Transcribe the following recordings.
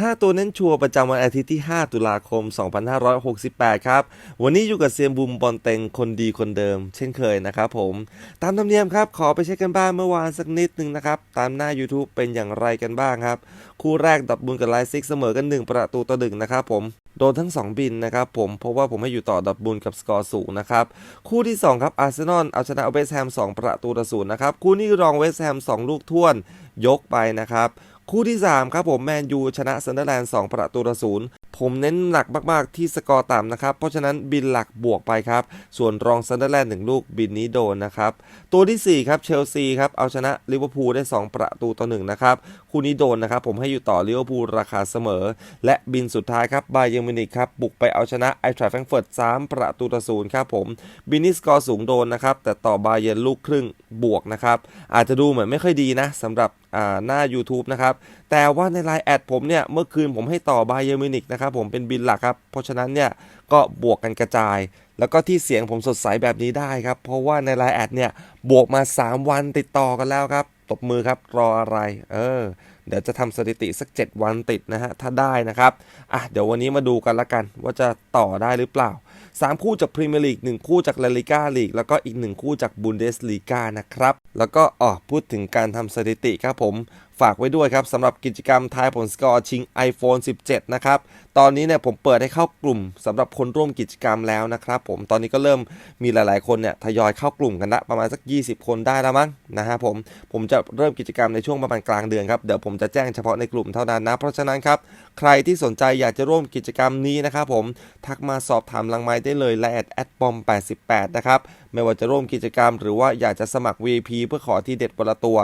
5 ตัวเน้นชัวร์ประจำวันอาทิตย์ที่ 5 ตุลาคม 2568 ครับ วันนี้อยู่กับเซียมบุมบอลเต็งคนดีคนเดิม เช่นเคยนะครับผม ตามธรรมเนียมครับ ขอไปเช็คกันบ้างเมื่อวานสักนิดหนึ่งนะครับ ตามหน้า YouTube เป็นอย่างไรกันบ้างครับ คู่แรกดอทบุญกับไลซิกเสมอกัน 1 ประตูต่อหนึ่งนะครับผมโดนทั้ง 2 บินนะครับผมเพราะว่าผมให้อยู่ต่อดอทบุญกับสกอร์สูงนะครับ คู่ที่ 2 ครับอาร์เซนอลเอาชนะเวสต์แฮม2 ประตูต่อศูนย์นะครับ คู่นี้รองเวสต์แฮม2 ลูกท่วนยกไปนะครับคู่ที่ 3 ครับผมแมนยูชนะซันเดอร์แลนด์2ประตูต่อศูนย์ผมเน้นหนักมาก ๆ ที่สกอร์ต่ำนะครับ เพราะฉะนั้นบินหลักบวกไปครับ ส่วนรองซันเดอร์แลนด์หนึ่งลูกบินนี้โดนนะครับ ตัวทีสี่ 4 ครับเชลซีครับเอาชนะลิเวอร์พูลได้ 2 ประตูต่อ1นะครับคู่นี้โดนนะครับผมให้อยู่ต่อลิเวอร์พูลราคาเสมอ และบินสุดท้ายครับบาเยอร์มินิกครับบุกไปเอาชนะไอทราแฟรงเฟิร์ต3ประตูต่อศูนย์ครับผมบินนี่สกอร์สูงโดนนะครับแต่ต่อบาเยอร์ลูกครึ่งบวกนะครับอาจจะดูเหมือนไม่ค่อยดีนะสำหรับหน้า YouTube นะครับ แต่ว่าในไลน์แอดผมเนี่ย เมื่อคืนผมให้ต่อบาเยอร์มินิกนะครับผมเป็นบินหลักครับ เพราะฉะนั้นเนี่ย ก็บวกกันกระจาย แล้วก็ที่เสียงผมสดใสแบบนี้ได้ครับ เพราะว่าในไลน์แอดเนี่ย บวกมา 3 วันติดต่อกันแล้วครับ ตบมือครับ รออะไร เออ เดี๋ยวจะทำสถิติสัก 7 วันติดนะฮะ ถ้าได้นะครับ อะ เดี๋ยววันนี้มาดูกันละกัน ว่าจะต่อได้หรือเปล่า 3 คู่จากพรีเมียร์ลีก1คู่จากลาลิก้าลีกแล้วก็อีก 1 คู่จากบุนเดสลีกานะครับ แล้วก็อ๋อพูดถึงการทำสถิติครับผม ฝากไว้ด้วยครับสำหรับกิจกรรมทายผลสกอร์ชิง iPhone 17 นะครับ ตอนนี้เนี่ยผมเปิดให้เข้ากลุ่มสำหรับคนร่วมกิจกรรมแล้วนะครับผมตอนนี้ก็เริ่มมีหลาย ๆ คนเนี่ยทยอยเข้ากลุ่มกันละประมาณสัก 20 คนได้แล้วมั้งนะฮะผมผมจะเริ่มกิจกรรมในช่วงประมาณกลางเดือนครับเดี๋ยวผมจะแจ้งเฉพาะในกลุ่มเท่านั้นนะ เพราะฉะนั้นครับใครที่สนใจอยากจะร่วมกิจกรรมนี้นะครับผมทักมาสอบถามลังไม้ได้เลยและแอดแอดปอม88นะครับไม่ว่าจะร่วมกิจกรรม หรือว่าอยากจะสมัคร VIP เพื่อขอที่เด็ดบนละตัว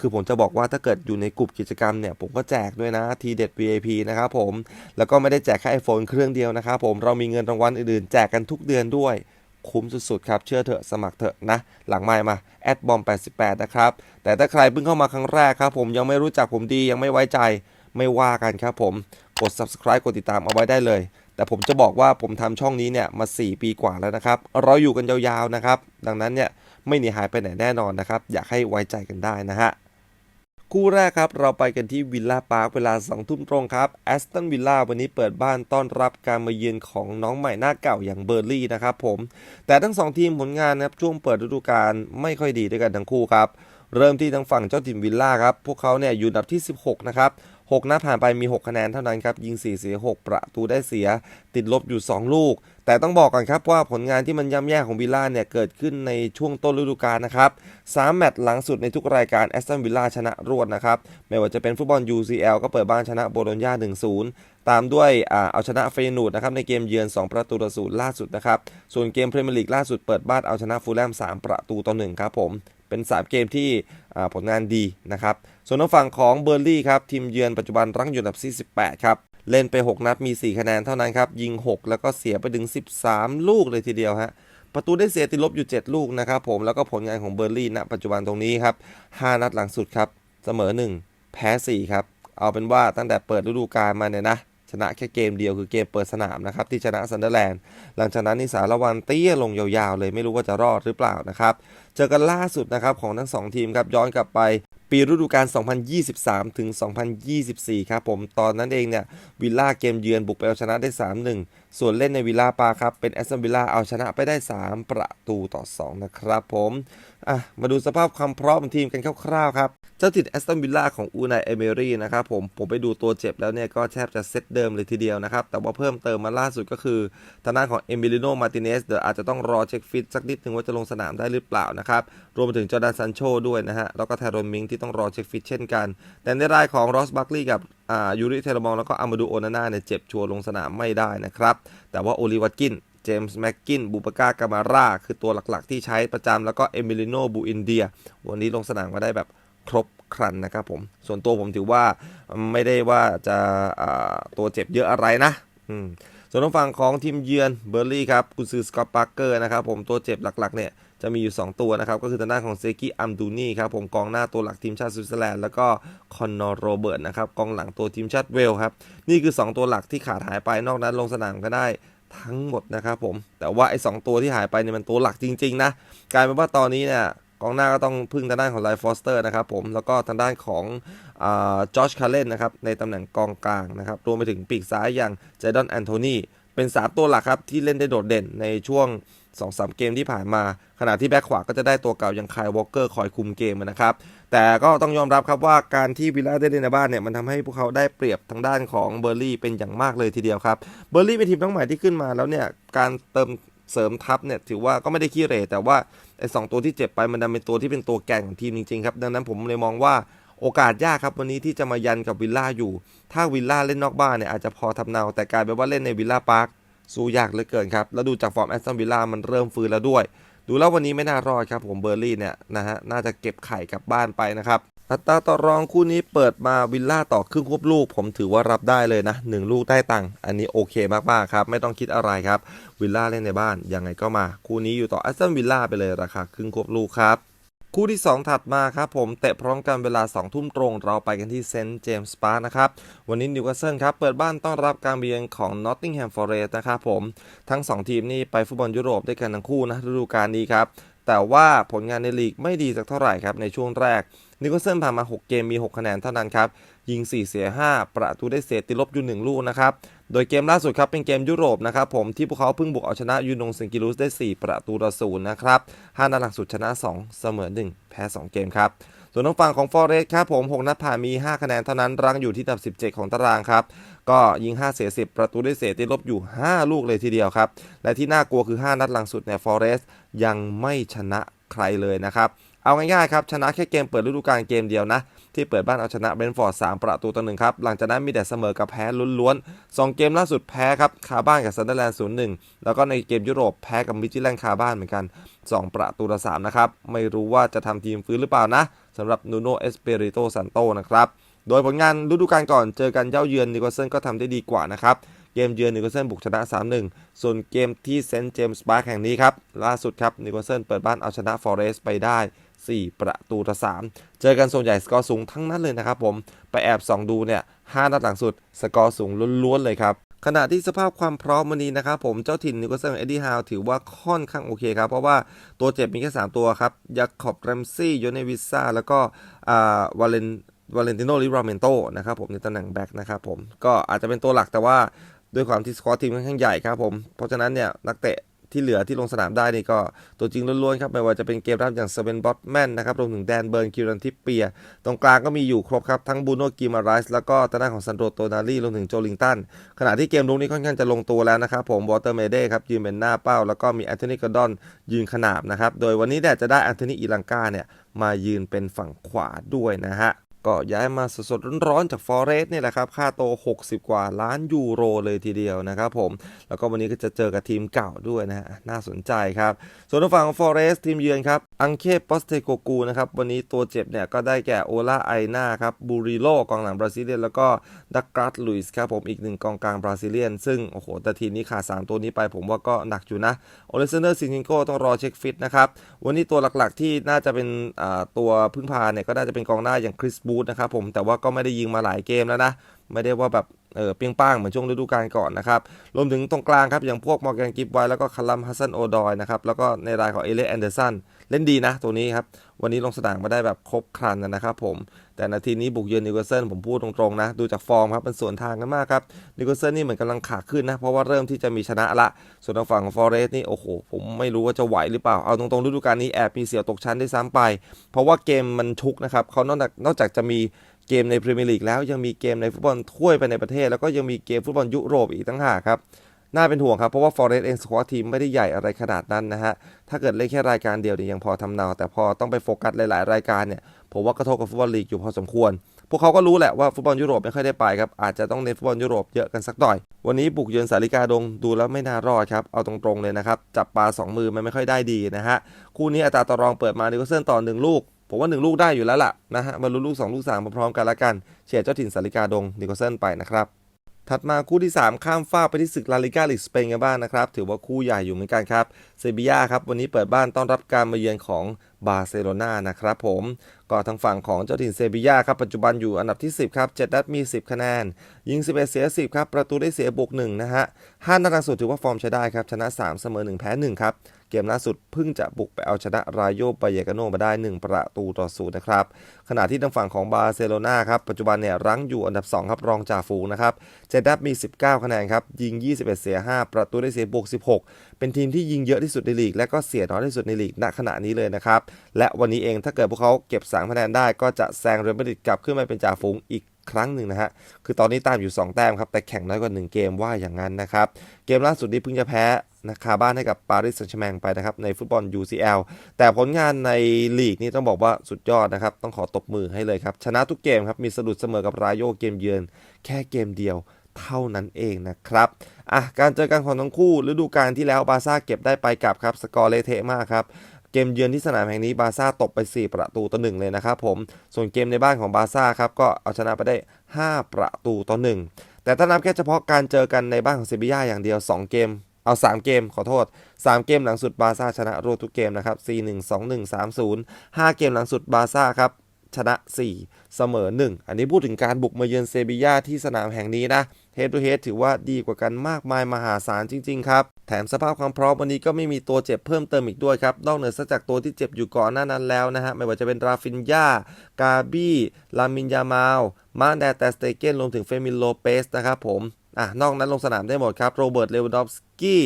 คือผมจะบอกว่าถ้าเกิดอยู่ในกลุ่มกิจกรรมเนี่ย ผมก็แจกด้วยนะทีเด็ด VIP นะครับผม แล้วก็ไม่ได้แจกแค่ iPhone เครื่องเดียวนะครับผมเรามีเงินรางวัลอื่นๆ แจกกันทุกเดือนด้วยคุ้มสุดๆครับ เชื่อเถอะสมัครเถอะนะ หลังไมค์มาแอดบอม88 นะครับ แต่ถ้าใครเพิ่งเข้ามาครั้งแรกครับ ผมยังไม่รู้จักผมดียังไม่ไว้ใจไม่ว่ากันครับผมกด subscribe กดติดตามเอาไว้ได้เลย แต่ผมจะบอกว่าผมทำช่องนี้เนี่ยมา 4 ปีกว่าแล้วนะครับ เราอยู่กันยาวๆนะครับ ดังนั้นเนี่ยไม่หนีหายไปไหนแน่นอนนะครับ อยากให้ไว้ใจกันได้นะฮะ คู่แรกครับ เราไปกันที่วิลล่าพาร์คเวลา2ทุ่มตรงครับแอสตันวิลล่าวันนี้เปิดบ้านต้อนรับการมาเยือนของน้องใหม่หน้าเก่าอย่างเบอร์ลี่นะครับผม แต่ทั้ง 2 ทีมผลงานนะครับช่วงเปิดฤดูกาลไม่ค่อยดีด้วยกันทั้งคู่ครับ เริ่มที่ทางฝั่งเจ้าถิ่นวิลล่าครับ พวกเขาเนี่ยอยู่อันดับที่ 16 นะครับ 6นัดผ่านไปมี 6 คะแนนเท่านั้นครับ ยิง 4 เสีย 6 ประตูได้เสีย ติดลบอยู่ 2 ลูก แต่ต้องบอกก่อนครับว่าผลงานที่มันย่ำแย่ของวิลล่าเนี่ย เกิดขึ้นในช่วงต้นฤดูกาลนะครับ 3 แมตช์หลังสุดในทุกรายการแอสตันวิลล่าชนะรวดนะครับ ไม่ว่าจะเป็นฟุตบอล UCL ก็เปิดบ้านชนะโบโลญญา1-0 ตามด้วยอ่าเอาชนะเฟยนูดนะครับในเกมเยือน 2 ประตูต่อศูนย์ล่าสุดนะครับ ส่วนเกมพรีเมียร์ลีกล่าสุดเปิดบ้านเอาชนะฟูลแลม 3 ประตูต่อ1ครับผมเป็น 3 เกมที่อ่าผลงานดีนะครับ ส่วนทางฝั่งของเบอร์ลี่ครับทีมเยือนปัจจุบันรั้งอยู่อันดับที่18ครับ เล่นไป 6 นัดมี 4 คะแนนเท่านั้นครับ ยิง 6 แล้วก็เสียไปถึง 13 ลูกเลยทีเดียวฮะประตูได้เสียติดลบอยู่ 7 ลูกนะครับผมแล้วก็ผลงานของเบอร์ลี่ณปัจจุบันตรงนี้ครับ 5 นัดหลังสุดครับเสมอ 1 แพ้ 4 ครับ เอาเป็นว่าตั้งแต่เปิดฤดูกาลมาเนี่ยนะ ชนะแค่เกมเดียวคือเกมเปิดสนามนะครับที่ชนะซันเดอร์แลนด์ หลังจากนั้นนิสารวันเตี้ยลงยาวๆเลยไม่รู้ว่าจะรอดหรือเปล่านะครับ เจอกันล่าสุดนะครับของทั้ง 2 ทีมครับย้อนกลับไปปีฤดูกาล 2023 ถึง 2024 ครับผม ตอนนั้นเองเนี่ย วิลล่าเกมเยือนบุกไปเอาชนะได้ 3-1 ส่วนเล่นในวิลล่าปาครับ เป็นแอสตันวิลล่าเอาชนะไปได้ 3 ประตูต่อ 2 นะครับผม อะมาดูสภาพความพร้อมของทีมกันคร่าวๆครับ เจ้าถิ่นแอสตันวิลล่าของอูนายเอเมรี่นะครับผมผมไปดูตัวเจ็บแล้วเนี่ยก็แทบจะเซตเดิมเลยทีเดียวนะครับ แต่ว่าเพิ่มเติมมาล่าสุดก็คือทางด้านของเอมิลิโนมาติเนสเดี๋ยวอาจจะต้องรอเช็คฟิตสักนิดนึงว่าจะลงสนามได้หรือเปล่านะครับ รวมไปถึงจอร์แดนซันโชด้วยนะฮะ แล้วก็ไทรอนมิงที่ต้องรอเช็คฟิตเช่นกัน แต่ในรายของรอสบัคลีกับอ่ายูริเทเลมองแล้วก็อามาดูโอนาน่าเนี่ยเจ็บชัวร์ลงสนามไม่ได้นะครับแต่ว่าโอลิวัตกิน เจมส์แม็กกินบูปากากามาร่าคือตัวหลักๆ ที่ใช้ประจำแล้วก็เอมิลิโนบูอินเดีย วันนี้ลงสนามมาได้แบบครบครันนะครับผม ส่วนตัวผมถือว่าไม่ได้ว่าจะตัวเจ็บเยอะอะไรนะส่วนทางฝั่งของทีมเยือนเบอร์ลี่ครับกุนซือสกอตปาร์เกอร์นะครับผมตัวเจ็บหลักๆเนี่ยจะมีอยู่ 2 ตัวนะครับ ก็คือทางด้านของเซกิอัมดูนี่ครับผมกองหน้าตัวหลักทีมชาติสวิตเซอร์แลนด์แล้วก็คอนนอร์โรเบิร์ตนะครับกองหลังตัวทีมชาติเวลครับ นี่คือ 2 ตัวหลักที่ขาดหายไปนอกนั้นลงสนามก็ได้ ทั้งหมดนะครับผม แต่ว่าไอ้สตัวที่หายไปเนี่ยมันตัวหลักจริง ๆ นะกลายเป็นว่าตอนนี้เนี่ยกองหน้าก็ต้องพึ่งทางด้านของไลฟ์ฟอสเตอร์นะครับผมแล้วก็ทางด้านของจอร์จคาร์เลนนะครับในตำแหน่งกองกลางนะครับรวมไปถึงปีกซ้ายอย่างเจดอนแอนโทนีเป็น 3 ตัวหลักครับ ที่เล่นได้โดดเด่นในช่วง 2-3 เกมที่ผ่านมา ขณะที่แบ็คขวาก็จะได้ตัวเก่าอย่างคายวอลเกอร์คอยคุมเกมนะครับ แต่ก็ต้องยอมรับครับว่าการที่วิลล่าได้เล่นในบ้านเนี่ยมันทำให้พวกเขาได้เปรียบทางด้านของเบอร์ลี่เป็นอย่างมากเลยทีเดียวครับเบอร์ลี่เป็นทีมน้องใหม่ที่ขึ้นมาแล้วเนี่ยการเติมเสริมทัพเนี่ยถือว่าก็ไม่ได้ขี้เหร่แต่ว่าไอ้สตัวที่เจ็บไปมันดันเป็นตัวที่เป็นตัวแก่งของทีมจริงๆครับดังนั้นผมเลยมองว่าโอกาสยากครับวันนี้ที่จะมายันกับวิลล่าอยู่ ถ้าวิลล่าเล่นนอกบ้านเนี่ยอาจจะพอทำเนา แต่กลายเป็นว่าเล่นในวิลล่าพาร์คสู้ยากเหลือเกินครับ แล้วดูจากฟอร์มแอสตันวิลล่ามันเริ่มฟื้นแล้วด้วย ดูแล้ววันนี้ไม่น่ารอดครับผมเบอร์ลี่เนี่ยนะฮะน่าจะเก็บไข่กลับบ้านไปนะครับอัตราต่อรองคู่นี้เปิดมาวิลล่าต่อครึ่งควบลูก ผมถือว่ารับได้เลยนะหนึ่งลูกได้ตังค์อันนี้โอเคมากๆครับ ไม่ต้องคิดอะไรครับ วิลล่าเล่นในบ้านยังไงก็มา คู่นี้อยู่ต่อแอสตันวิลล่าไปเลยราคาครึ่งควบลูกครับ คู่ที่ 2 ถัดมาครับผมเตะพร้อมกันเวลา 2 ทุ่มตรง เราไปกันที่เซนต์เจมส์พาร์คนะครับ วันนี้นิวคาสเซิลครับ เปิดบ้านต้อนรับการเบียนของนอตติงแฮมฟอร์เรสต์นะครับผม ทั้ง 2 ทีมนี่ไปฟุตบอลยุโรปด้วยกันทั้งคู่นะฤดูกาลนี้ครับ แต่ว่าผลงานในลีกไม่ดีสักเท่าไหร่ครับในช่วงแรกนิวคาสเซิลผ่านมา 6 เกมมี 6 คะแนนเท่านั้นครับ ยิง 4 เสีย 5 ประตูได้เสียติดลบอยู่ 1 ลูกนะครับ โดยเกมล่าสุดครับเป็นเกมยุโรปนะครับผมที่พวกเขาเพิ่งบุกเอาชนะยูนงเซนกิลูสได้ 4 ประตูต่อศูนย์นะครับ5นัดหลังสุดชนะ 2 เสมอ 1 แพ้ 2 เกมครับส่วนทางฝั่งของฟอร์เรสครับผม 6 นัดผ่านมี 5 คะแนนเท่านั้นรั้งอยู่ที่อันดับ 17 ของตารางครับ ก็ยิง 5 เสีย 10 ประตูได้เสียติดลบอยู่ 5 ลูกเลยทีเดียวครับ และที่น่ากลัวคือ 5 นัดหลังสุดเนี่ยฟอร์เรสยังไม่ชนะใครเลยนะครับ เอาง่ายๆครับชนะแค่เกมเปิดฤดูกาลเกมเดียวนะ ที่เปิดบ้านเอาชนะเบรนฟอร์ด3ประตูต่อหนึ่งครับหลังจากนั้นมีแต่เสมอกับแพ้ล้วนๆ2เกมล่าสุดแพ้ครับคาบ้านกับซันเดอร์แลนด์0-1แล้วก็ในเกมยุโรปแพ้กับมิจิแลนด์คาบ้านเหมือนกัน 2 ประตูต่อ3นะครับไม่รู้ว่าจะทำทีมฟื้นหรือเปล่านะสำหรับนูโนเอสเปริโตซันโตนะครับโดยผลงานฤดูกาลก่อนเจอกันเย้าเยือนนิโคลเซนก็ทำได้ดีกว่านะครับเกมเยือนนิโคลเซนบุกชนะ 3-1 ส่วนเกมที่เซนต์เจมส์บาร์กแห่งนี้ครับล่าสุดครับนิโคลเซนเปิดบ้านเอาชนะฟอเรสต์ไปได้ 4 ประตูต่อ3เจอกันส่วนใหญ่สกอร์สูงทั้งนั้นเลยนะครับผม ไปแอบส่องดูเนี่ย5นัดหลังสุดสกอร์สูงล้วนๆเลยครับขณะที่สภาพความพร้อมวันนี้นะครับผมเจ้าถิ่นนิโคลเซนเอ็ดดี้ฮาวถือว่าค่อนข้างโอเคครับ เพราะว่าตัวเจ็บมีแค่ 3 ตัวครับยาคอบแรมซี่โยเนวิซ่าแล้วก็อ่าวาเลนวาเลนติโนลิราเมนโตนะครับผมในตำแหน่งแบ็กนะครับผมก็อาจจะเป็นตัวหลักแต่ว่าด้วยความที่สควอตทีมค่อนข้างใหญ่ครับผม เพราะฉะนั้นเนี่ยนักเตะ ที่เหลือที่ลงสนามได้นี่ก็ตัวจริงล้วนๆครับไม่ว่าจะเป็นเกมรับอย่างเซเวนบอตแมนนะครับรวมถึงแดนเบิร์นคิวรันทิปเปีย ตรงกลางก็มีอยู่ครบครับ ทั้งบูโนกิมาไรส์แล้วก็ตาด้าของซันโดโตนารีรวมถึงโจลิงตันขณะที่เกมลุกนี้ค่อนข้างจะลงตัวแล้วนะครับผมวอเตอร์เมเด้ครับยืนเป็นหน้าเป้า แล้วก็มีแอนโทนีกอร์ดอนยืนขนาบนะครับโดยวันนี้เนี่ยจะได้แอนโทนีอีลังกาเนี่ยมายืนเป็นฝั่งขวาด้วยนะฮะ ก็ย้ายมาสดๆร้อนๆจากฟอเรสต์นี่แหละครับ ค่าโต 60 กว่าล้านยูโรเลยทีเดียวนะครับผม แล้วก็วันนี้ก็จะเจอกับทีมเก่าด้วยนะฮะน่าสนใจครับ ส่วนทางฝั่งของฟอเรสต์ทีมเยือนครับ อังเคปอสเตโกกูนะครับ วันนี้ตัวเจ็บเนี่ยก็ได้แก่โอลาไอนาครับ บูริโลกองหลังบราซิเลียน แล้วก็ดักกัสลุยส์ครับผม อีกหนึ่งกองกลางบราซิเลียน ซึ่งโอ้โห แต่ทีมนี้ขาด3ตัวนี้ไปผมว่าก็หนักอยู่นะ โอเลเซเดอร์ซินิโกต้องรอเช็คฟิตนะครับ วันนี้ตัวหลักๆที่น่าจะเป็นตัวพึ่งพาเนี่ยก็น่าจะเป็นกองหน้าอย่างคริสบูธนะครับผมแต่ว่าก็ไม่ได้ยิงมาหลายเกมแล้วนะ ไม่ได้ว่าแบบ เออเปียงป้างเหมือนช่วงฤดูกาลก่อนนะครับ รวมถึงตรงกลางครับ อย่างพวกมอร์แกนกิฟไว้แล้วก็คารัมฮัสซันโอดอยนะครับ แล้วก็ในรายของเอเลสแอนเดอร์สันเล่นดีนะตัวนี้ครับ วันนี้ลงสนามมาได้แบบครบครันนะครับผม แต่นาทีนี้บุกเยือนนิโคลเซนผมพูดตรงๆนะ ดูจากฟอร์มครับมันสวนทางกันมากครับนิโคลเซนนี่เหมือนกำลังขาขึ้นนะ เพราะว่าเริ่มที่จะมีชนะละ ส่วนทางฝั่งของฟอเรสต์นี่โอ้โห ผมไม่รู้ว่าจะไหวหรือเปล่า เอาตรงๆฤดูกาลนี้แอบมีเสียวตกชั้นได้ซ้ำไป เพราะว่าเกมมันชุกนะครับเขานอกจากนอกจากจะมี เกมในพรีเมียร์ลีกแล้วยังมีเกมในฟุตบอลถ้วยไปในประเทศ แล้วก็ยังมีเกมฟุตบอลยุโรปอีกตั้งหากครับน่าเป็นห่วงครับ เพราะว่าฟอเรสต์เองสควอตทีมไม่ได้ใหญ่อะไรขนาดนั้นนะฮะ ถ้าเกิดเล่นแค่รายการเดียวเนี่ยยังพอทำเนา แต่พอต้องไปโฟกัสหลาย ๆ รายการเนี่ย ผมว่ากระทบกับฟุตบอลลีกอยู่พอสมควร พวกเขาก็รู้แหละว่าฟุตบอลยุโรปไม่ค่อยได้ไปครับ อาจจะต้องเน้นฟุตบอลยุโรปเยอะกันสักหน่อย วันนี้บุกเยือนสาริกาดงดูแล้วไม่น่ารอดครับ เอาตรง ๆ เลยนะครับ จับปลาสองมือมันไม่ค่อยได้ดีนะฮะ คู่นี้อัตราต่อรองเปิดมานิโคลเซนต่อหนึ่งลูก ผมว่าหนึ่งลูกได้อยู่แล้วล่ะนะฮะมาลุ้นลูกสองลูกสามพร้อมๆกันละกัน เชียร์เจ้าถิ่นสาริกาดงนิโคลเซนไปนะครับถัดมาคู่ที่ 3 ข้ามฟ้ากไปที่ศึกลาลิกาลิกสเปนกันบ้างนะครับ ถือว่าคู่ใหญ่อยู่เหมือนกันครับเซบีย่าครับ วันนี้เปิดบ้านต้อนรับการมาเยือนของบาร์เซโลนานะครับผม ก็ทางฝั่งของเจ้าถิ่นเซบีย่าครับปัจจุบันอยู่อันดับที่ 10 ครับ 7 นัดมี 10 คะแนน ยิง 11 เสีย 10 ครับ ประตูได้เสียบวก1นะฮะ 5นัดล่าสุดถือว่าฟอร์มใช้ได้ครับ ชนะ 3 เสมอ 1 แพ้ 1 ครับ เกมล่าสุดเพิ่งจะบุกไปเอาชนะรายโยบายากาโนมาได้ 1 ประตูต่อศูนย์นะครับ ขณะที่ทางฝั่งของบาร์เซโลนาครับปัจจุบันเนี่ยรั้งอยู่อันดับ 2 ครับรองจ่าฝูงนะครับเจดับมี 19 คะแนนครับยิง 21 เสีย 5 ประตูได้เสียบวก 16 เป็นทีมที่ยิงเยอะที่สุดในลีก และก็เสียน้อยที่สุดในลีกณขณะนี้เลยนะครับและวันนี้เองถ้าเกิดพวกเขาเก็บ3คะแนนได้ก็จะแซงเรอัลมาดริดกลับขึ้นมาเป็นจ่าฝูงอีกครั้งหนึ่งนะฮะ คือตอนนี้ตามอยู่ 2 แต้มครับ แต่แข่งน้อยกว่า 1 เกมว่าอย่างนั้นนะครับ เกมล่าสุดนี้เพิ่งจะแพ้นะคาบ้านให้กับปารีสแซงต์แชร์แมงไปนะครับ ในฟุตบอล UCL แต่ผลงานในลีกนี่ต้องบอกว่าสุดยอดนะครับ ต้องขอตบมือให้เลยครับ ชนะทุกเกมครับ มีสะดุดเสมอกับรายโยเกมเยือน แค่เกมเดียวเท่านั้นเองนะครับอะการเจอกันของทั้งคู่ฤดูกาลที่แล้วบาซ่าเก็บได้ไปกลับครับ สกอร์เลเทะมากครับ กมเยือนที่สนามแห่งนี้บาร์ซ่าตบไป 4 ประตูต่อ1เลยนะครับผม ส่วนเกมในบ้านของบาร์ซ่าครับก็เอาชนะไปได้ 5 ประตูต่อ1แต่ถ้านับแค่เฉพาะการเจอกันในบ้านของเซบีย่าอย่างเดียว 2 เกม เอา 3 เกมขอโทษ 3 เกมหลังสุดบาร์ซ่าชนะรวดทุกเกมนะครับ 4-1 2-1 3-0 5 เกมหลังสุดบาร์ซ่าครับ ชนะ 4 เสมอ 1 อันนี้พูดถึงการบุกมาเยือนเซบีย่าที่สนามแห่งนี้นะเฮด to เฮดถือว่าดีกว่ากันมากมายมหาศาลจริง ๆ ครับ แถมสภาพความพร้อมวันนี้ก็ไม่มีตัวเจ็บเพิ่มเติมอีกด้วยครับ นอกเหนือจากตัวที่เจ็บอยู่ก่อนหน้านั้นแล้วนะฮะ ไม่ว่าจะเป็นราฟินยากาบี้ลามินยามาวมาแดแตสเตเกนรวมถึงเฟมินโลเปสนะครับผมอะนอกนั้นลงสนามได้หมดครับ โรเบิร์ต เลวดอฟสกี้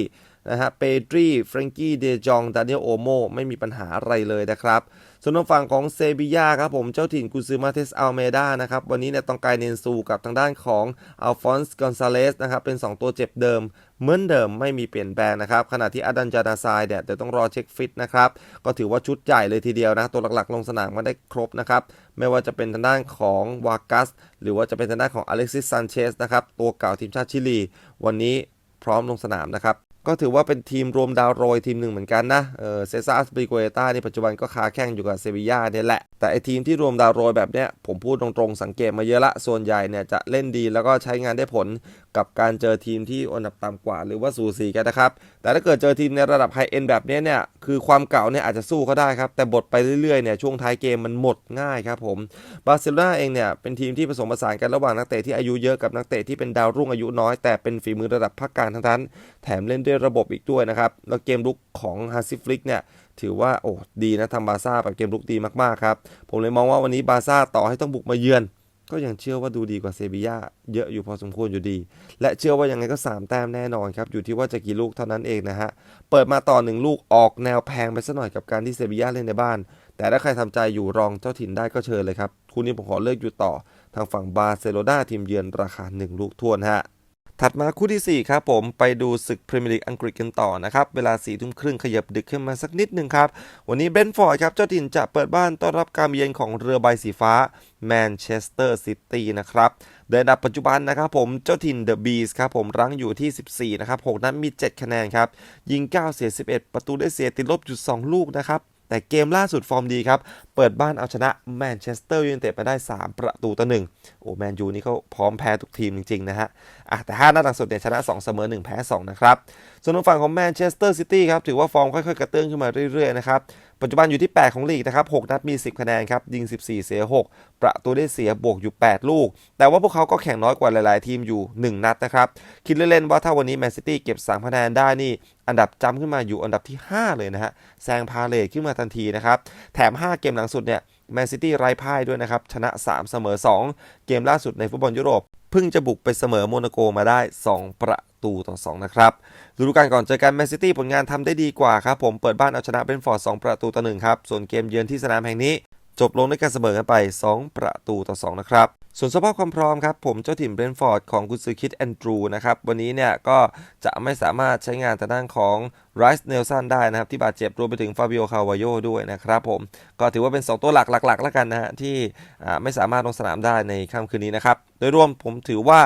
นะฮะเปดรีเฟรงกี้เดจองดานิเอลโอโมไม่มีปัญหาอะไรเลยนะครับ ส่วนทางฝั่งของเซบียาครับผมเจ้าถิ่นกุซือมาเทสอัลเมดานะครับวันนี้เนี่ยต้องกายเนนซูกับทางด้านของอัลฟอนส์กอนซาเลสนะครับเป็น 2 ตัวเจ็บเดิมเหมือนเดิมไม่มีเปลี่ยนแปลงนะครับ ขณะที่อดันจาดาซายเนี่ยเดี๋ยวต้องรอเช็คฟิตนะครับ ก็ถือว่าชุดใหญ่เลยทีเดียวนะ ตัวหลักๆ ลงสนามมาได้ครบนะครับ ไม่ว่าจะเป็นทางด้านของวากัส หรือว่าจะเป็นทางด้านของอเล็กซิสซานเชสนะครับ ตัวเก่าทีมชาติชิลี วันนี้พร้อมลงสนามนะครับ ก็ถือว่าเป็นทีมรวมดาวโรยทีมหนึ่งเหมือนกันนะ เออเซซ่าสปริโกเอต้านี่ปัจจุบันก็คาแข่งอยู่กับเซบีย่าเนี่ยแหละ แต่ไอทีมที่รวมดาวโรยแบบเนี้ยผมพูดตรงๆ สังเกตมาเยอะละ ส่วนใหญ่เนี่ยจะเล่นดีแล้วก็ใช้งานได้ผลกับการเจอทีมที่อันดับต่ำกว่า หรือว่าสูสีกันนะครับ แต่ถ้าเกิดเจอทีมในระดับไฮเอ็นแบบนี้เนี่ยคือความเก่าเนี่ยอาจจะสู้เขาได้ครับ แต่บทไปเรื่อยๆเนี่ยช่วงท้ายเกมมันหมดง่ายครับผมบาร์เซโลนาเองเนี่ยเป็นทีมที่ผสมผสานกันระหว่างนักเตะที่อายุเยอะกับนักเตะที่เป็นดาวรุ่งอายุน้อยแต่เป็นฝีมือระดับภาคกลางทั้งนั้น แถมเล่นด้วยระบบอีกด้วยนะครับแล้วเกมลุกของฮาซิฟลิกเนี่ย ถือว่าโอ้ดีนะทำบาซ่าแบบเกมลุกดีมากๆครับ ผมเลยมองว่าวันนี้บาซ่าต่อให้ต้องบุกมาเยือน ก็ยังเชื่อว่าดูดีกว่าเซบีย่าเยอะอยู่พอสมควรอยู่ดี และเชื่อว่ายังไงก็ 3 แต้มแน่นอนครับ อยู่ที่ว่าจะกี่ลูกเท่านั้นเองนะฮะ เปิดมาต่อหนึ่งลูกออกแนวแพงไปสัหน่อยกับการที่เซบีย่าเล่นในบ้าน แต่ถ้าใครทำใจอยู่รองเจ้าถิ่นได้ก็เชิญเลยครับคู่นี้ผมขอเลือกอยู่ต่อทางฝั่งบาร์เซโลนาทีมเยือนราคา 1 ลูกทวนฮะ ถัดมาคู่ที่ 4 ครับผม ไปดูศึกพรีเมียร์ลีกอังกฤษกันต่อนะครับ เวลา4ี่ทุ่มครึ่งขยับดึกขึ้นมาสักนิดหนึ่งครับ วันนี้เบนฟอร์ดครับ เจ้าถิ่นจะเปิดบ้านต้อนรับการเยือนของเรือใบสีฟ้าแมนเชสเตอร์ซิตี้นะครับโดยอันดับปัจจุบันนะครับผมเจ้าถิ่นเดอะบีสครับผมรั้งอยู่ที่ 14 นะครับ 6 นัดมี 7 คะแนนครับ ยิง 9 เสีย 11 ประตูได้เสียติดลบจุด2ลูกนะครับแต่เกมล่าสุดฟอร์มดีครับ ปิดบ้านเอาชนะแมนเชสเตอร์ยูไนเต็ดมาได้ 3 ประตูต่อหนึ่งโอ้แมนยูนี่เขาพร้อมแพ้ทุกทีมจริง ๆ นะฮะอะแต่ 5 นัดหลังสุดเนี่ยชนะ 2 เสมอ 1 แพ้ 2 นะครับ ส่วนทางฝั่งของแมนเชสเตอร์ซิตี้ครับ ถือว่าฟอร์มค่อย ๆ กระเตื้องขึ้นมาเรื่อย ๆ นะครับ ปัจจุบันอยู่ที่ 8 ของลีกนะครับ 6 นัดมี 10 คะแนนครับ ยิง 14 เสีย 6 ประตูได้เสียบวกอยู่ 8 ลูก แต่ว่าพวกเขาก็แข่งน้อยกว่าหลาย ๆ ทีมอยู่ 1 นัดนะครับคิดเล่นๆว่าถ้าวันนี้แมนซิตี้เก็บ3คะแนนได้นี่อันดับจำขึ้นมาอยู่อันดับที่ 5 เลยนะฮะแซงพาเลทขึ้นมาทันทีนะครับแถม 5 เกมหลังสุดเนี่ยแมนซิตี้ไร้พ่ายด้วยนะครับชนะ 3 เสมอ 2 เกมล่าสุดในฟุตบอลยุโรปเพิ่งจะบุกไปเสมอโมนาโกมาได้ 2 ประตูต่อ 2 นะครับฤดูกาลก่อนเจอกันแมนซิตี้ผลงานทำได้ดีกว่าครับผมเปิดบ้านเอาชนะเบนฟอร์ด 2 ประตูต่อ1ครับส่วนเกมเยือนที่สนามแห่งนี้ จบลงด้วยการเสมอกันไป 2 ประตูต่อ 2 นะครับ ส่วนสภาพความพร้อมครับ ผมเจ้าถิ่นเบรนฟอร์ดของกุนซือคิดแอนดรูนะครับ วันนี้เนี่ยก็จะไม่สามารถใช้งานทางด้านของไรส์เนลสันได้นะครับ ที่บาดเจ็บรวมไปถึงฟาบิโอคาวาโยด้วยนะครับผม ก็ถือว่าเป็น 2 ตัวหลักหลักๆแล้วกันนะฮะ ที่ไม่สามารถลงสนามได้ในค่ำคืนนี้นะครับ โดยรวมผมถือว่า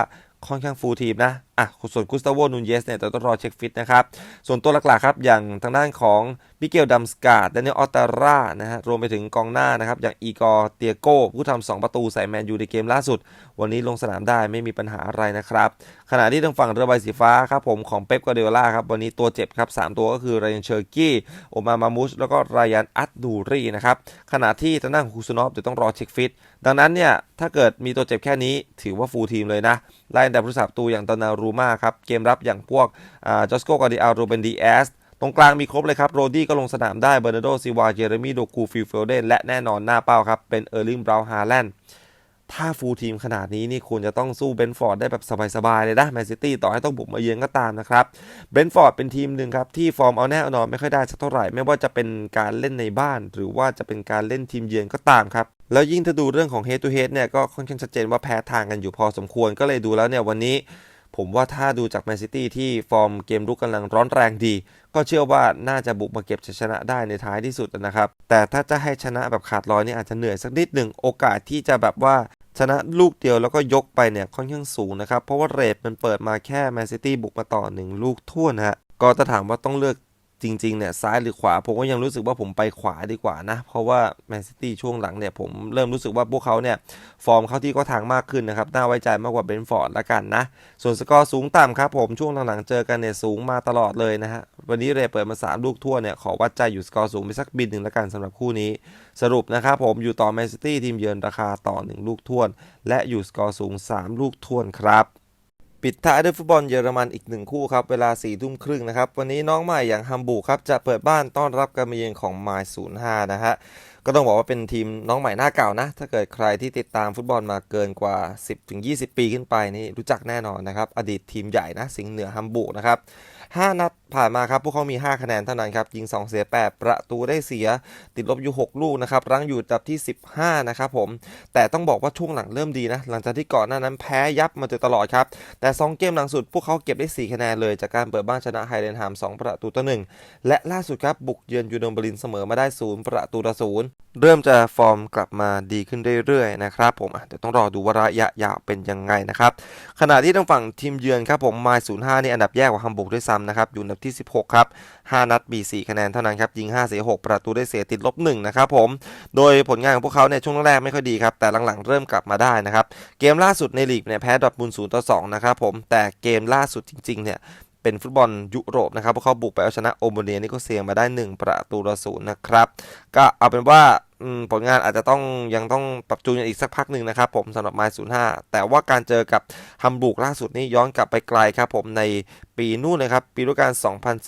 ค่อนข้างฟูลทีมนะ อะส่วนกุสตาโวนูนเยสเนี่ยจะต้องรอเช็คฟิตนะครับ ส่วนตัวหลักๆครับอย่างทางด้านของบิมิเกลดัมสกาดดานิเอลออตาร่านะฮะรวมไปถึงกองหน้านะครับ อย่างอีกอร์เตียโกผู้ทำสองประตูใส่แมนยูในเกมล่าสุด วันนี้ลงสนามได้ไม่มีปัญหาอะไรนะครับ ขณะที่ทางฝั่งเรือใบสีฟ้าครับผมของเป๊ปกาเดล่าครับวันนี้ตัวเจ็บครับ 3 ตัวก็คือไรอันเชอร์กี้โอมามามุชแล้วก็ไรอันอัตดูรีนะครับขณะที่ทางด้านของคูซูนอฟเดี๋ยวต้องรอเช็คฟิตดังนั้นเนี่ยถ้าเกิดมีตัวเจ็บแค่นี้ถือว่าฟูลทีมเลยนะไล่อันดับผู้สับตูอย่างตอนารูมาครับเกมรับอย่างพวกจอสโกกอดิอาโรเบนดีเอสตรงกลางมีครบเลยครับ โรดี้ก็ลงสนามได้เบอร์นาร์โดซิวาเจเรมีโดกูฟิลเฟลเดนและแน่นอนหน้าเป้าครับ เป็นเออร์ลิงบราวน์ฮาแลนด์ถ้าฟูลทีมขนาดนี้นี่คุณจะต้องสู้เบนฟอร์ดได้แบบสบายๆเลยนะแมนซิตี้ต่อให้ต้องบุกมาเยือนก็ตามนะครับเบนฟอร์ดเป็นทีมหนึ่งครับ ที่ฟอร์มเอาแน่เอานอนไม่ค่อยได้สักเท่าไหร่ ไม่ว่าจะเป็นการเล่นในบ้าน หรือว่าจะเป็นการเล่นทีมเยือนก็ตามครับ แล้วยิ่งถ้าดูเรื่องของ head to head เนี่ยก็ค่อนข้างชัดเจนว่าแพ้ทางกันอยู่พอสมควรก็เลยดูแล้วเนี่ยวันนี้ ผมว่าถ้าดูจากแมนซิตี้ที่ฟอร์มเกมรุกกำลังร้อนแรงดี ก็เชื่อว่าน่าจะบุกมาเก็บชัยชนะได้ในท้ายที่สุดนะครับ แต่ถ้าจะให้ชนะแบบขาดลอยนี่อาจจะเหนื่อยสักนิดหนึ่งโอกาสที่จะแบบว่าชนะลูกเดียวแล้วก็ยกไปเนี่ยค่อนข้างสูงนะครับ เพราะว่าเรทมันเปิดมาแค่แมนซิตี้บุกมาต่อหนึ่งลูกทั่วนะฮะก็จะถามว่าต้องเลือก จริงๆเนี่ยซ้ายหรือขวา ผมก็ยังรู้สึกว่าผมไปขวาดีกว่านะ เพราะว่าแมนซิตี้ช่วงหลังเนี่ยผมเริ่มรู้สึกว่าพวกเขาเนี่ยฟอร์มเข้าที่ก็ทางมากขึ้นนะครับ น่าไว้ใจมากกว่าเบนฟอร์ดละกันนะ ส่วนสกอร์สูงต่ำครับผมช่วงหลังๆเจอกันเนี่ยสูงมาตลอดเลยนะฮะวันนี้เรเปิดมา3ลูกทั่วเนี่ยขอวัดใจอยู่สกอร์สูงไปสักบินหนึ่งละกันสำหรับคู่นี้ สรุปนะครับผมอยู่ต่อแมนซิตี้ทีมเยือนราคาต่อ 1 ลูกท่วน และอยู่สกอร์สูง 3 ลูกท่วนครับ ปิดท้ายด้วยฟุตบอลเยอรมันอีกหนึ่งคู่ครับ เวลา4ี่ทุ่มครึ่งนะครับ วันนี้น้องใหม่อย่างฮัมบูครับ จะเปิดบ้านต้อนรับการมาเยือนของไมล์ศูนย์ห้านะฮะ ก็ต้องบอกว่าเป็นทีมน้องใหม่หน้าเก่านะ ถ้าเกิดใครที่ติดตามฟุตบอลมาเกินกว่า 10-20 ปีขึ้นไปนี่รู้จักแน่นอนนะครับ อดีตทีมใหญ่นะ สิงห์เหนือฮัมบูนะครับ 5 นัดผ่านมาครับ พวกเขามี 5 คะแนนเท่านั้นครับ ยิง 2 เสีย 8 ประตูได้เสีย ติดลบอยู่ 6 ลูกนะครับ รั้งอยู่อันดับที่ 15 นะครับผม แต่ต้องบอกว่าช่วงหลังเริ่มดีนะ หลังจากที่ก่อนหน้านั้นแพ้ยับมาโดยตลอดครับ แต่ 2 เกมหลังสุด พวกเขาเก็บได้ 4 คะแนนเลย จากการเปิดบ้านชนะไฮเดนฮาม 2 ประตูต่อ 1 และล่าสุดครับบุกเยือนยูโนเบลินเสมอมาได้ 0 ประตูต่อ 0 เริ่มจะฟอร์มกลับมาดีขึ้นเรื่อยๆนะครับผมอะเดี๋ยวต้องรอดูว่าระยะยาวเป็นยังไงนะครับ ขณะที่ทางฝั่งทีมเยือนครับผมมล์ศูนย์ห้านี่อันดับแย่กว่าฮัมบูร์กด้วยซ้ำนะครับอยู่อันดับที่ 16 ครับ 5 นัดมี4คะแนนเท่านั้นครับ ยิง 5 เสีย 6 ประตูได้เสียติดลบ1นะครับผม โดยผลงานของพวกเขาเนี่ยช่วงแรกไม่ค่อยดีครับ แต่หลังๆเริ่มกลับมาได้นะครับ เกมล่าสุดในลีกเนี่ยแพ้ดอร์ทมุนด์0ต่อ2นะครับผม แต่เกมล่าสุดจริงๆเนี่ยเป็นฟุตบอลยุโรปนะครับ พวกเขาบุกไปเอาชนะโอมเนียนี่ก็เสียงมาได้ 1 ประตูต่อศูนย์นะครับ ก็เอาเป็นว่า ผลงานอาจจะต้องยังต้องปรับจูนกันอีกสักพักหนึ่งนะครับผมสำหรับไมล์ศูนย์ห้าแต่ว่าการเจอกับฮัมบูร์กล่าสุดนี่ย้อนกลับไปไกลครับผมในปีนู่นนะครับปีฤดูกาล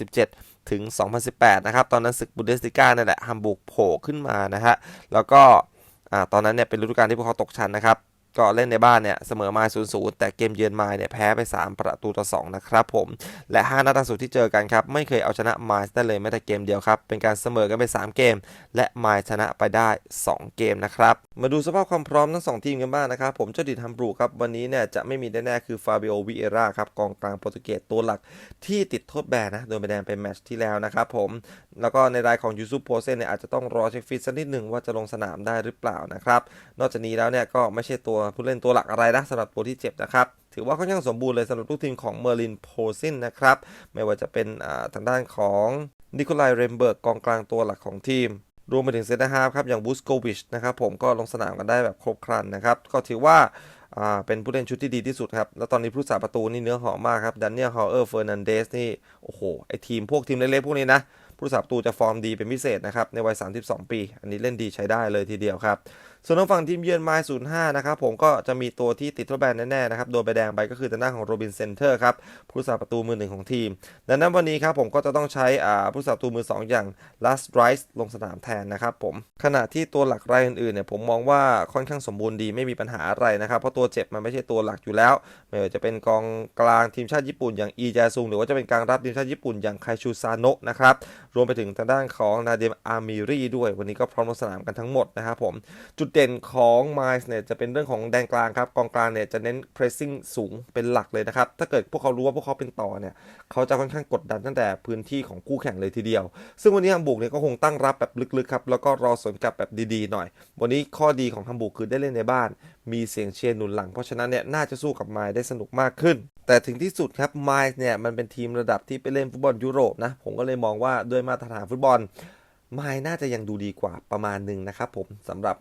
2017 ถึง 2018 นะครับ ตอนนั้นศึกบุนเดสติก้านั่นแหละฮัมบูร์กโผล่ขึ้นมานะฮะแล้วก็อตอนนั้นเนี่ยเป็นฤดูกาลที่พวกเขาตกชั้นนะครับ ก็เล่นในบ้านเนี่ยเสมอมา0-0แต่เกมเยือนมาเนี่ยแพ้ไป 3 ประตูต่อ 2 นะครับผม และ 5 นัดล่าสุดที่เจอกันครับ ไม่เคยเอาชนะมาได้เลยแม้แต่เกมเดียวครับ เป็นการเสมอกันไป 3 เกม และมาชนะไปได้ 2 เกมนะครับ มาดูสภาพความพร้อมทั้ง 2 ทีมกันบ้างนะครับ ผมเจ้าดิดฮัมบรูครับ วันนี้เนี่ยจะไม่มีแน่ๆคือฟาบิโอวิเอราครับกองกลางโปรตุเกสตัวหลักที่ติดโทษแบนนะโดนใบแดงไปแมตช์ที่แล้วนะครับผมแล้วก็ในรายของยูซุปโพเซนเนี่ยอาจจะต้องรอเช็คฟิตสักนิดหนึ่งว่าจะลงสนามได้หรือเปล่านะครับนอกจากนี้แล้วเนี่ยก็ไม่ใช่ตัวผู้เล่นตัวหลักอะไรนะสำหรับตัวที่เจ็บนะครับ ถือว่าค่อนข้างสมบูรณ์เลยสำหรับลูกทีมของเมอร์ลินโพซินนะครับ ไม่ว่าจะเป็นทางด้านของนิโคลายเรมเบิร์กกองกลางตัวหลักของทีม รวมไปถึงเซนเตอร์ฮาฟครับอย่างบูสโกวิชนะครับผมก็ลงสนามกันได้แบบครบครันนะครับ ก็ถือว่าเป็นผู้เล่นชุดที่ดีที่สุดครับ แล้วตอนนี้ผู้สาประตูนี่เนื้อหอมมากครับดันเนียลฮอลเออร์เฟอร์นันเดสนี่โอ้โหไอทีมพวกทีมเล็กๆพวกนี้นะผู้สาประตูจะฟอร์มดีเป็นพิเศษนะครับในวัย 32 ปี อันนี้เล่นดีใช้ได้เลยทีเดียวครับ ส่วนทางฝั่งทีมเยือนไมล์ศูนย์ห้านะครับผมก็จะมีตัวที่ติดทษแบนแน่ๆนะครับโดนใบแดงไปก็คือทางด้านของโรบินเซนเตอร์ครับผู้สาประตูมือหนึ่งของทีม ดังนั้นวันนี้ครับผมก็จะต้องใช้อ่าผู้สาประตูมือ 2 อย่างลัสไรส์ลงสนามแทนนะครับผมขณะที่ตัวหลักรายอื่นๆเนี่ยผมมองว่าค่อนข้างสมบูรณ์ดีไม่มีปัญหาอะไรนะครับเพราะตัวเจ็บมันไม่ใช่ตัวหลักอยู่แล้ว ไม่ว่าจะเป็นกองกลางทีมชาติญี่ปุ่นอย่างอีแจซุงหรือว่าจะเป็นกลางรับทีมชาติญี่ปุ่นอย่างไคชูซาโนะนะครับรวมไปถึงทางด้านของนาเดมอามิรีด้วย วันนี้ก็พร้อมลงสนามกันทั้งหมดนะครับผมจุดเด่นของไมล์เนี่ยจะเป็นเรื่องของแดนกลางครับกองกลางเนี่ยจะเน้น pressing สูงเป็นหลักเลยนะครับ ถ้าเกิดพวกเขารู้ว่าพวกเขาเป็นต่อเนี่ยเขาจะค่อนข้างกดดันตั้งแต่พื้นที่ของคู่แข่งเลยทีเดียว ซึ่งวันนี้ฮัมบูร์กเนี่ยก็คงตั้งรับแบบลึกๆครับแล้วก็รอสวนกลับแบบดีๆหน่อย วันนี้ข้อดีของฮัมบูร์กคือได้เล่นในบ้าน มีเสียงเชียร์หนุนหลัง เพราะฉะนั้นเนี่ยน่าจะสู้กับไมล์ได้สนุกมากขึ้นแต่ถึงที่สุดครับไมล์เนี่ยมันเป็นทีมระดับที่ไปเล่นฟุตบอลยุโรปนะ ผมก็เลยมองว่าด้วยมาตรฐานฟุตบอล ไมล์น่าจะยังดูดีกว่าประมาณหนึ่งนะครับผมสำหรับ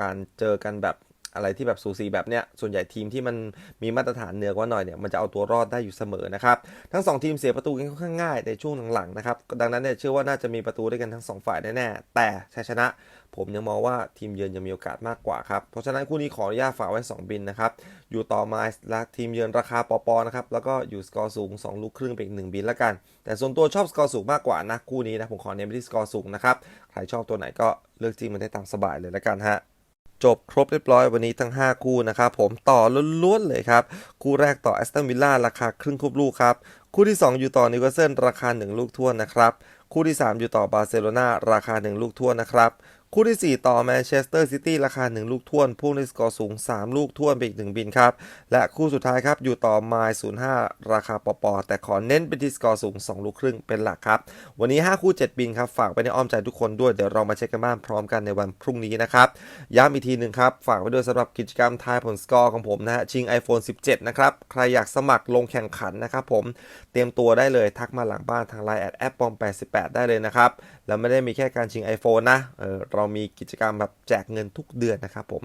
การเจอกันแบบอะไรที่แบบสูสีแบบเนี้ย ส่วนใหญ่ทีมที่มันมีมาตรฐานเหนือกว่าหน่อยเนี่ย มันจะเอาตัวรอดได้อยู่เสมอนะครับ ทั้ง 2 ทีมเสียประตูกันค่อนข้างง่ายในช่วงหลังๆนะครับ ดังนั้นเนี่ยเชื่อว่าน่าจะมีประตูด้วยกันทั้ง 2 ฝ่ายแน่ๆ แต่ชัยชนะ ผมยังมองว่าทีมเยือนยังมีโอกาสมากกว่าครับ เพราะฉะนั้นคู่นี้ขออนุญาตฝากไว้ 2 บินนะครับ อยู่ต่อมาและทีมเยือนราคาปอปอนะครับ แล้วก็อยู่สกอร์สูง 2 ลูกครึ่งเป็นอีก1บินละกัน แต่ส่วนตัวชอบสกอร์สูงมากกว่านะคู่นี้นะผมขอเน้นไปที่สกอร์สูงนะครับ ใครชอบตัวไหนก็เลือกจิ้มมันได้ตามสบายเลยละกันฮะจบครบเรียบร้อยวันนี้ทั้ง 5 คู่นะครับผมต่อล้วนๆเลยครับ คู่แรกต่อแอสตันวิลล่าราคาครึ่งคูบลูกครับ คู่ที่ 2 อยู่ต่อนิวคาสเซิลราคา 1 ลูกทั่วนะครับ คู่ที่ 3 อยู่ต่อบาร์เซโลนาราคา 1 ลูกทั่วนนะครับ คู่ที่ 4 ต่อแมนเชสเตอร์ซิตี้ราคา 1 ลูกท่วนพุ่งในสกอร์สูง 3 ลูกท่วนไปอีก 1 บินครับ และคู่สุดท้ายครับ อยู่ต่อไมล์05 ราคาปอปอแต่ขอเน้นไปที่สกอร์สูง 2 ลูกครึ่งเป็นหลักครับ วันนี้ 5 คู่ 7 บินครับ ฝากไปในอ้อมใจทุกคนด้วย เดี๋ยวเรามาเช็คกันบ้านพร้อมกันในวันพรุ่งนี้นะครับ ย้ำอีกทีหนึ่งครับ ฝากไว้ด้วยสำหรับกิจกรรมทายผลสกอร์ของผมนะฮะชิง iPhone 17 นะครับใครอยากสมัครลงแข่งขันนะครับผมเตรียมตัวได้เลยทักมาหลังบ้านทางไลน์แอดแอปปอม88ได้เลยนะครับแล้วไม่ได้มีแค่การชิง iPhone นะเออเรามีกิจกรรมแบบแจกเงินทุกเดือนนะครับผม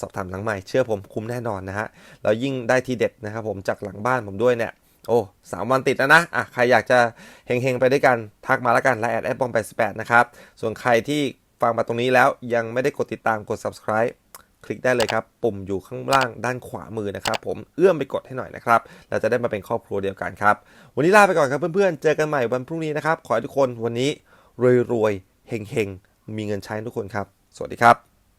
สอบถามหลังใหม่เชื่อผมคุ้มแน่นอนนะฮะแล้วยิ่งได้ทีเด็ดนะครับผมจากหลังบ้านผมด้วยเนี่ยโอ้สามวันติดแล้วนะอะใครอยากจะเฮงๆไปด้วยกันทักมาแล้วกันไลน์แอดแอปปอม88นะครับส่วนใครที่ฟังมาตรงนี้แล้วยังไม่ได้กดติดตามกด subscribe คลิกได้เลยครับ ปุ่มอยู่ข้างล่างด้านขวามือนะครับ ผมเอื้อมไปกดให้หน่อยนะครับเราจะได้มาเป็นครอบครัวเดียวกันครับ วันนี้ลาไปก่อนครับเพื่อนๆ เจอกันใหม่วันพรุ่งนี้นะครับ ขอให้ทุกคนวันนี้รวยๆเฮงๆ มีเงินใช้ทุกคนครับ สวัสดีครับ